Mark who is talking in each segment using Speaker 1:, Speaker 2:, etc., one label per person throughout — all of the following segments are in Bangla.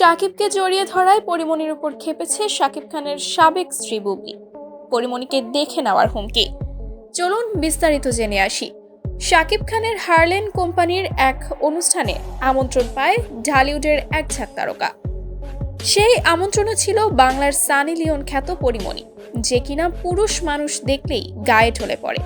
Speaker 1: শাকিবকে জড়িয়ে ধরায় পরিমণির উপর খেপেছে শাকিব খানের সাবেক স্ত্রী বুবলি পরিমণিকে দেখে নেওয়ার হুমকি। চলুন বিস্তারিত জেনে আসি। শাকিব খানের হারলেন কোম্পানির এক অনুষ্ঠানে। আমন্ত্রণ পায় ঢালিউডের এক ঝাঁক তারকা। সেই আমন্ত্রণও ছিল বাংলার সানি লিওন খ্যাত পরিমণি। যে কিনা পুরুষ মানুষ দেখলেই গায়ে ঢলে পড়ে।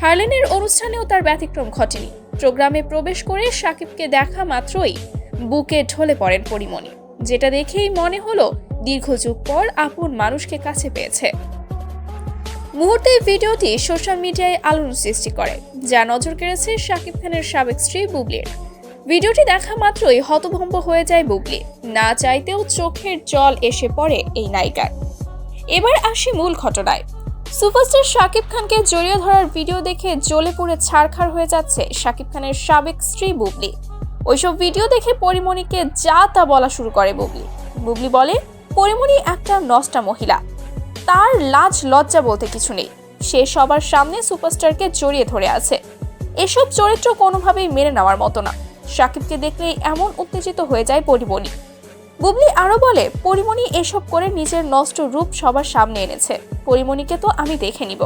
Speaker 1: হারলেনের অনুষ্ঠানেও তার ব্যতিক্রম ঘটেনি। প্রোগ্রামে প্রবেশ করে সাকিবকে দেখা মাত্রই বুকে ঢলে পড়েন পরিমণি। যেটা দেখেই মনে হলো দীর্ঘযুগ পর আপন মানুষকে কাছে পেয়েছে। মুহূর্তে ভিডিওটি সোশ্যাল মিডিয়ায় আলোড়ন সৃষ্টি করে, যা নজর কেড়েছে শাকিব খানের সাবেক স্ত্রী বুবলির ভিডিওটি দেখা মাত্রই হতভম্ব হয়ে যায় বুবলি। না চাইতেও চোখের জল এসে পড়ে এই নায়িকার। এবার আসি মূল ঘটনায়। সুপারস্টার শাকিব খানকে জড়িয়ে ধরার ভিডিও দেখে জ্বলে পুড়ে ছাড়খাড় হয়ে যাচ্ছে শাকিব খানের সাবেক স্ত্রী বুবলি। ওইসব ভিডিও দেখে পরিমণিকে যা তা বলা শুরু করে বুবলি। বুবলি বলে, পরিমণি একটা নষ্টা মহিলা। তার লাজ লজ্জা বলতে কিছু নেই। সে সবার সামনে সুপারস্টারকে জড়িয়ে ধরে আছে। এসব চরিত্র কোনোভাবেই মেনে নেওয়ার মতো না। সাকিবকে দেখলেই এমন উত্তেজিত হয়ে যায় পরিমণি। বুবলি আরও বলে, পরিমণি এসব করে নিজের নষ্ট রূপ সবার সামনে এনেছে। পরিমণিকে তো আমি দেখে নিব।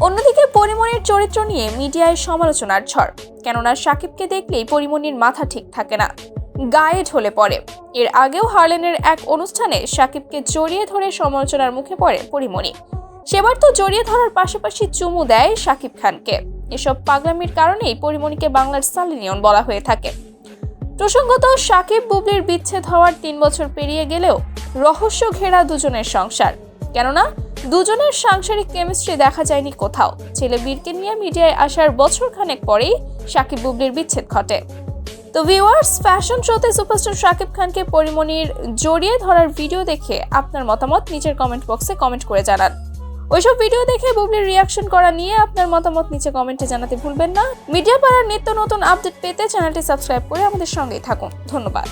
Speaker 1: অন্যদিকে পরিমণির চরিত্র নিয়ে মিডিয়ায় সমালোচনার ঝড়। কেননা সাকিবকে দেখলেই পরিমণির মাথা ঠিক থাকে না। গায়ে ঢলে পড়ে। এর আগেও হার্লেনের এক অনুষ্ঠানে সাকিবকে জড়িয়ে ধরে সমালোচনার মুখে পড়ে পরিমণি সেবার তো জড়িয়ে ধরার পাশাপাশি চুমু দেয় সাকিব খানকে। এসব পাগলামির কারণেই পরিমণিকে বাংলার সালিনিয়ন বলা হয়ে থাকে। প্রসঙ্গত, সাকিব বুবলির বিচ্ছেদ হওয়ার তিন বছর পেরিয়ে গেলেও রহস্য ঘেরা দুজনের সংসার। কেননা দুজনের সাংসারিক কেমিস্ট্রি দেখা যায়নি কোথাও। ছেলে বীরকে নিয়ে মিডিয়ায় আসার বছর খানেক পরেই সাকিব বুবলির বিচ্ছেদ ঘটে। তো ভিউয়ার্স ফ্যাশন শোতে সুপারস্টার শাকিব খানকে পরিমণির জড়িয়ে ধরার ভিডিও দেখে আপনার মতামত নিচের কমেন্ট বক্সে কমেন্ট করে জানান। ওইসব ভিডিও দেখে বুবলির রিয়াকশন করা নিয়ে আপনার মতামত নিচে কমেন্টে জানাতে ভুলবেন না। মিডিয়া পাড়ার নিত্য নতুন আপডেট পেতে চ্যানেলটি সাবস্ক্রাইব করে আমাদের সঙ্গেই থাকুন। ধন্যবাদ।